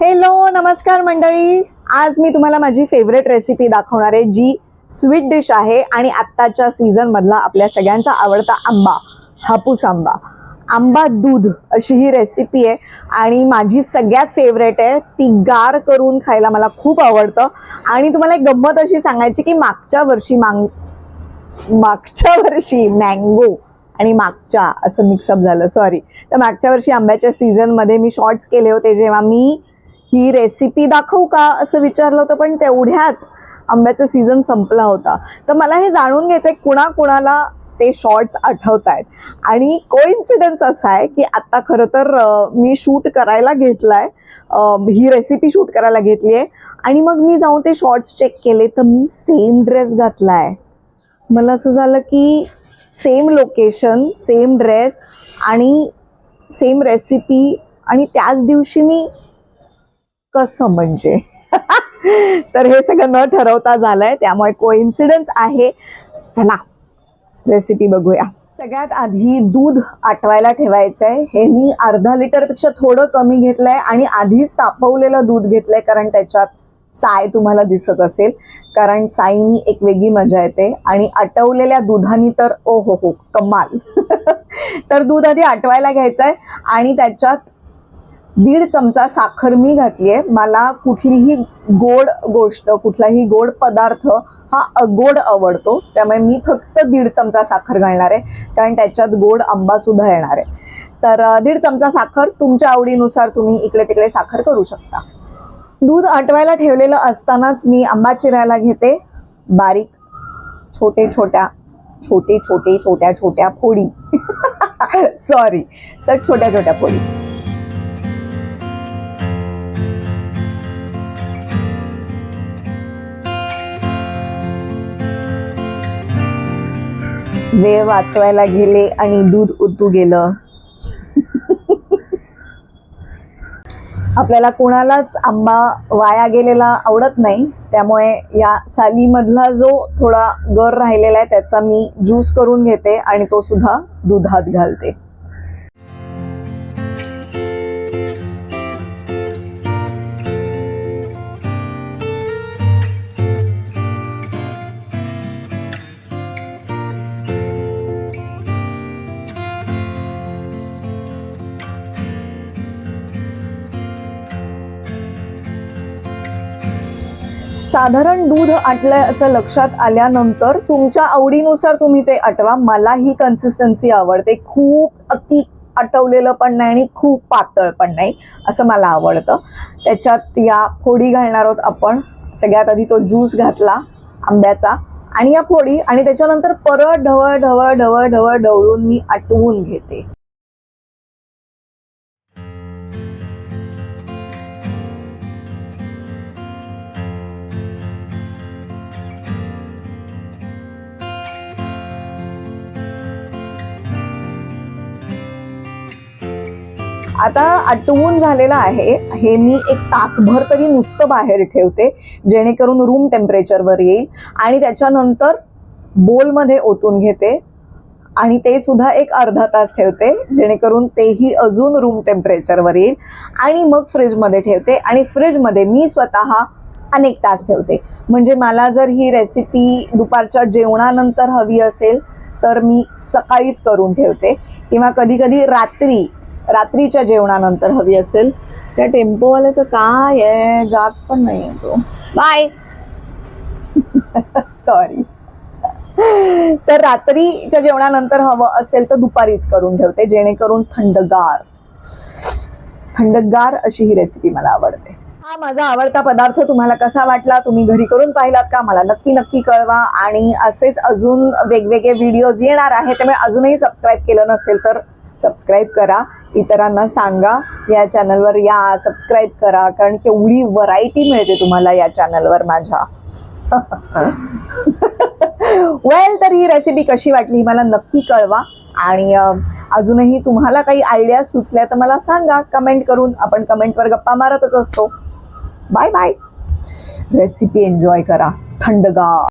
Hello नमस्कार मंडळी. आज मी तुम्हाला माझी फेवरेट रेसिपी दाखवणार आहे जी स्वीट डिश आहे आणि आत्ताच्या सीझनमधला आपल्या सगळ्यांचा आवडता आंबा हापूस आंबा. आंबा दूध अशी ही रेसिपी आहे आणि माझी सगळ्यात फेवरेट आहे ती गार करून खायला मला खूप आवडतं. आणि तुम्हाला एक गंमत अशी सांगायची की मागच्या वर्षी मांग मागच्या वर्षी मँगो आणि मागच्या असं मिक्सअप झालं सॉरी तर मागच्या वर्षी आंब्याच्या सीझनमध्ये मी शॉर्ट्स केले होते जेव्हा मी ही रेसिपी दाखवू का? असं विचारलं होतं पण तेवढ्यात आंब्याचा सीझन संपला होता. तर मला हे जाणून घ्यायचं आहे कुणाकुणाला ते शॉर्ट्स आठवत आहेत. आणि कोइन्सिडन्स असा आहे की आता खरं तर मी शूट करायला घेतलाय. आहे ही रेसिपी शूट करायला घेतली आहे. आणि मग मी जाऊन ते शॉर्ट्स चेक केले तर मी सेम ड्रेस घातलाय. मला असं झालं की सेम लोकेशन सेम ड्रेस आणि सेम रेसिपी आणि त्याच दिवशी मी कसं म्हणजे? तर हे सगळं न ठरवता झालंय त्यामुळे कोइन्सिडन्स आहे. चला रेसिपी बघूया. सगळ्यात आधी दूध आटवायला ठेवायचं आहे हे मी अर्धा लिटरपेक्षा थोडं कमी घेतलंय आणि आधीच तापवलेलं दूध घेतलंय कारण त्याच्यात साय तुम्हाला दिसत असेल. कारण साईनी एक वेगळी मजा येते. आणि आटवलेल्या दुधानी तर ओ हो हो कमाल. तर दूध आधी आटवायला घ्यायचं आहे आणि त्याच्यात दीड चमचा साखर मी घातली आहे मला कुठलीही गोड गोष्ट कुठलाही गोड पदार्थ हा गोड आवडतो. त्यामुळे मी फक्त दीड चमचा साखर घालणार आहे. कारण त्याच्यात गोड आंबासुद्धा येणार आहे. तर दीड चमचा साखर तुमच्या आवडीनुसार तुम्ही इकडे तिकडे साखर करू शकता. दूध आटवायला ठेवलेलं असतानाच मी आंबा चिरायला घेते. बारीक छोटे छोट्या छोटे छोटे छोट्या छोट्या फोडी. सॉरी सर छोट्या छोट्या फोडी. वेळ वाचवायला गेले आणि दूध उतू गेलं. आपल्याला कोणालाच आंबा वाया गेलेला आवडत नाही. त्यामुळे या सालीमधला जो थोडा गर राहिलेला आहे त्याचा मी ज्यूस करून घेते आणि तो सुद्धा दुधात घालते. साधारण दूध आटलंय असं लक्षात आल्यानंतर तुमच्या आवडीनुसार तुम्ही ते आटवा. मला ही कन्सिस्टन्सी आवडते. खूप अति आटवलेलं पण नाही आणि खूप पातळ पण नाही असं मला आवडतं. त्याच्यात या फोडी घालणार आहोत आपण. सगळ्यात आधी तो ज्यूस घातला आंब्याचा आणि या फोडी आणि त्याच्यानंतर परत ढवळ ढवळ ढवळ ढवळ ढवळून मी आटवून घेते. आता आटवून झालेलं आहे. हे मी एक तासभर तरी नुसतं बाहेर ठेवते जेणेकरून रूम टेम्परेचरवर येईल. आणि त्याच्यानंतर बोलमध्ये ओतून घेते. आणि ते सुद्धा एक अर्धा तास ठेवते जेणेकरून तेही अजून रूम टेम्परेचरवर येईल. आणि मग फ्रीजमध्ये ठेवते. आणि फ्रीजमध्ये मी स्वतः अनेक तास ठेवते. म्हणजे मला जर ही रेसिपी दुपारच्या जेवणानंतर हवी असेल तर मी सकाळीच करून ठेवते. किंवा कधी कधी रात्री रात्रीच्या जेवणानंतर हवी असेल. त्या टेम्पोवाल्याचं काय आहे? जात पण नाही आहे तो. बाय सॉरी तर रात्रीच्या जेवणानंतर हवं असेल तर दुपारीच करून ठेवते जेणेकरून थंडगार. थंडगार अशी ही रेसिपी मला आवडते. हा माझा आवडता पदार्थ तुम्हाला कसा वाटला? तुम्ही घरी करून पाहिलात का? मला नक्की नक्की कळवा. आणि असेच अजून वेगवेगळे व्हिडिओज येणार आहे त्यामुळे अजूनही सबस्क्राईब केलं नसेल तर सबस्क्राईब करा. इतरांना सांगा या चॅनलवर या सबस्क्राईब करा. कारण केवढी व्हरायटी मिळते तुम्हाला या चॅनलवर माझ्या. वेल तर ही रेसिपी कशी वाटली मला नक्की कळवा. आणि अजूनही तुम्हाला काही आयडिया सुचल्या तर मला सांगा. कमेंट करून आपण कमेंटवर गप्पा मारतच असतो. बाय बाय रेसिपी एन्जॉय करा. थंडगार